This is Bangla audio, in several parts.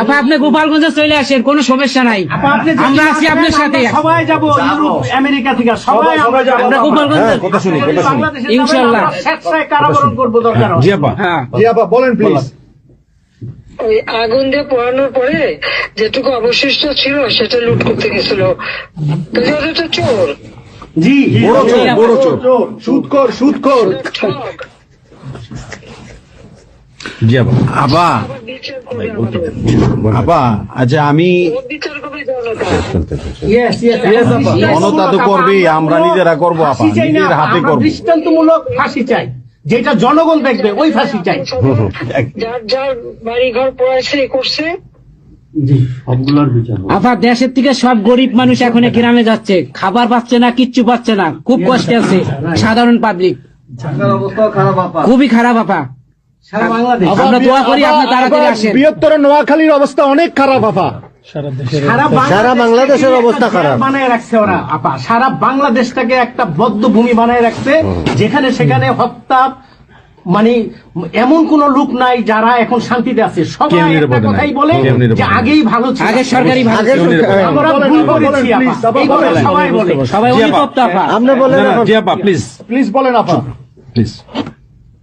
আপা আপনি গোপালগঞ্জে চলে আসেন কোনো সমস্যা নাই। আপা, আপনি যেখানে আমরা আছি আপনার সাথে। সবাই যাব ইউরোপ আমেরিকা থেকে সবাই আমরা যাব আমরা গোপালগঞ্জে। হ্যাঁ কথা শুনি কথা শুনি। ইনশাআল্লাহ। স্বেচ্ছায় কারাবরণ করব দরকার জি আপা। হ্যাঁ। জি আপা বলেন প্লিজ ওই আগুন দিয়ে পোড়ানোর পরে যেটুকু অবশিষ্ট ছিল সেটা লুট করতে গেছিল। তো চোর। জি বড় চোর বড় চোর। জি আপা আবা আবার। আবা আচ্ছা আমি জনতা তো আমরা নিজেরা করব আপা, নিজের হাতে করব। দৃষ্টান্তমূলক ফাঁসি চাই। যেটা জনগণ দেখবে ওই ফাঁসি চাই। যার যার বাড়ি ঘর পড়াইছে করছে আপা দেশের থেকে সব গরিব মানুষ এখন গ্রামে যাচ্ছে। খাবার পাচ্ছে না কিচ্ছু পাচ্ছে না। খুব কষ্টে আছে। সাধারণ পাবলিক খুবই খারাপ আপা সারা বাংলাদেশ। আমরা দোয়া করি আপনি তাড়াতাড়ি আসেন। বৃহত্তর নোয়াখালীর অবস্থা অনেক খারাপ আপা। সারা বাংলাদেশের অবস্থা খারাপ। বানায় রাখছে ওরা আপা। সারা বাংলাদেশটাকে একটা বদ্ধ ভূমি বানায় রাখছে যেখানে সেখানে হত্যা মানে এমন কোন লোক নাই যারা এখন শান্তিতে আছে। সবাই একটা কথাই বলে যে আগেই ভালো ছিল। আগে সরকারি আমরা ভুল করেছি। সবাই বলে। সবাই অনুতপ্ত আপা। আপনি বলেন প্লিজ প্লিজ বলেন আপা। প্লিজ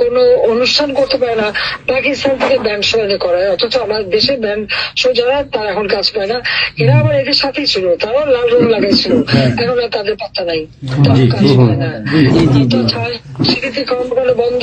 কোন অনুষ্ঠান করতে পারে না পাকিস্তান থেকে ব্যান্ড করা করায় অথচ আমার দেশে ব্যান্ড যারা তারা এখন কাজ পায় না। এরা আবার এদের সাথেই ছিল তারাও লাল রং লাগাইছিল এখন আর তাদের পাত্তা নাই। তখন কাজ পায় না। তো সাংস্কৃতিক কর্মকাণ্ড বন্ধ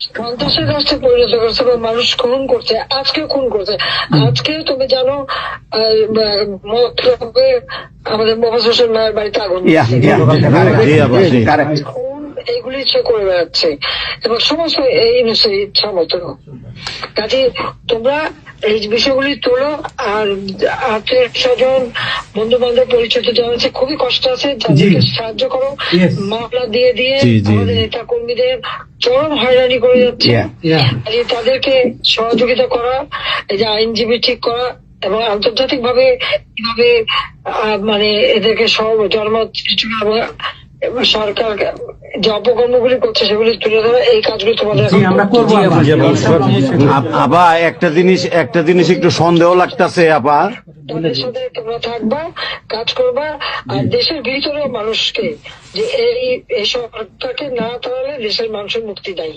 সন্ত্রাসের রাষ্ট্রে পরিণত করছে বা মানুষ খুন করছে আজকে খুন করছে। আজকে তুমি জানো আমাদের মোহাম্মদ হোসেন মায়ের বাড়িতে আগুন ইয়া। ইয়া, এইগুলি সে করে বেড়াচ্ছে। এবং সমস্ত এই ইউনিসের ইচ্ছা মতো। কাজে তোমরা এই বিষয়গুলি তোলো আর আত্মীয় স্বজন বন্ধু বান্ধব পরিচিত যারা আছে খুবই কষ্ট আছে যাদেরকে সাহায্য করো. মামলা দিয়ে দিয়ে আমাদের নেতা কর্মীদের চরম হয়রানি করে যাচ্ছে. তাদেরকে সহযোগিতা করা এই যে আইনজীবী ঠিক করা এবং আন্তর্জাতিক ভাবে কীভাবে আহ, মানে এদেরকে সব জন্ম সৃষ্টি এবং এবং সরকার যে অপকর্মগুলি করছে সেগুলি তুলে ধরা এই কাজগুলি তোমাদের আপা একটা জিনিস একটা জিনিস একটু সন্দেহ লাগতেছে আপা তাদের সাথে তোমরা থাকবা কাজ করবা আর দেশের ভিতরে মানুষকে যে এই এই সরকারকে না তাহলে দেশের মানুষের মুক্তি দেয়।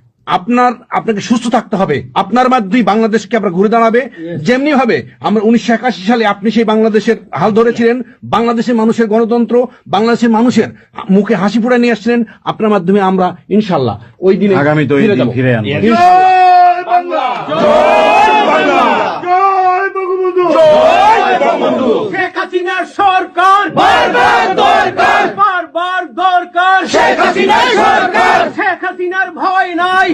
আপনার আপনাকে সুস্থ থাকতে হবে। আপনার মাধ্যমেই বাংলাদেশকে আমরা ঘুরে দাঁড়াবে। যেমনি ভাবে আমরা উনিশশো একাশি সালে আপনি সেই বাংলাদেশের হাল ধরেছিলেন বাংলাদেশের মানুষের গণতন্ত্র বাংলাদেশের মানুষের মুখে হাসি ফুটা নিয়ে আসছিলেন আপনার মাধ্যমে আমরা ইনশাল্লাহ ওই দিনে আগামীতে ওই ফিরে সরকার! বারবার দরকার! বারবার দরকার! শেখ সরকার! শেখ হাসিনার ভয় নাই।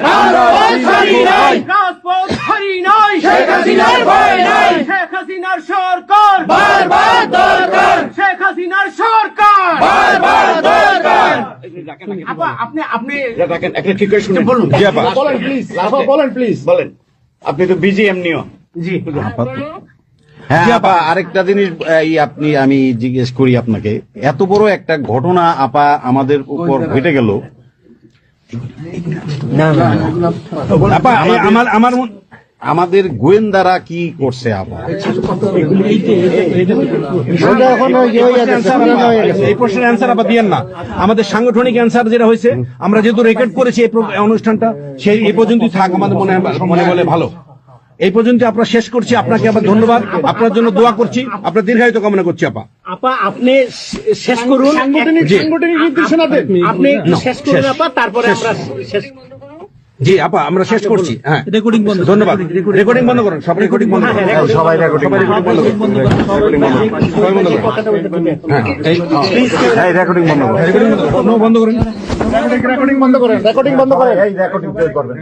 রাজপথ ছাড়ি নাই। শেখ হাসিনার ভয় নাই। শেখ হাসিনার সরকার। বারবার দরকার। শেখ হাসিনার সরকার। বারবার দরকার। আপা আপনি আপনি দেখেন একটা ঠিক করে শুনে বলুন। জি আপা। বলেন প্লিজ বলেন প্লিজ বলেন। আপনি তো বিজি এমনিও জি। হ্যাঁ আপা। আরেকটা জিনিস এই আপনি আমি জিজ্ঞেস করি আপনাকে। এত বড় একটা ঘটনা আপা আমাদের উপর ঘটে গেল। আপা আমার আমার আমাদের গোয়েন্দারা কি করছে আবার। এই প্রশ্নের অ্যান্সার দিয়েন না। আমাদের সাংগঠনিক অ্যান্সার যেটা হয়েছে আমরা যেহেতু রেকর্ড করেছি এই অনুষ্ঠানটা সেই এই পর্যন্তই থাক আমাদের মনে মনে বলে ভালো। এই পর্যন্ত আপনারা শেষ করছি। আপনাকে আবার ধন্যবাদ। আপনার জন্য দোয়া করছি। আপনার দীর্ঘায়িত কামনা করছি আপা। আপা আপনি শেষ করুন সাংগঠনিক সাংগঠনিক নির্দেশনা দেন আপনি একটু শেষ করুন শেষ। আপা তারপরে আমরা শেষ জি আপা আমরা শেষ করছি হ্যাঁ রেকর্ডিং বন্ধ ধন্যবাদ রেকর্ডিং বন্ধ করুন সব রেকর্ডিং বন্ধ করুন সবাই রেকর্ডিং বন্ধ করুন সবাই বন্ধ করুন হ্যাঁ এই রেকর্ডিং বন্ধ করেন রেকর্ডিং বন্ধ করুন রেকর্ডিং বন্ধ করেন রেকর্ডিং বন্ধ করেন এই রেকর্ডিং করবেন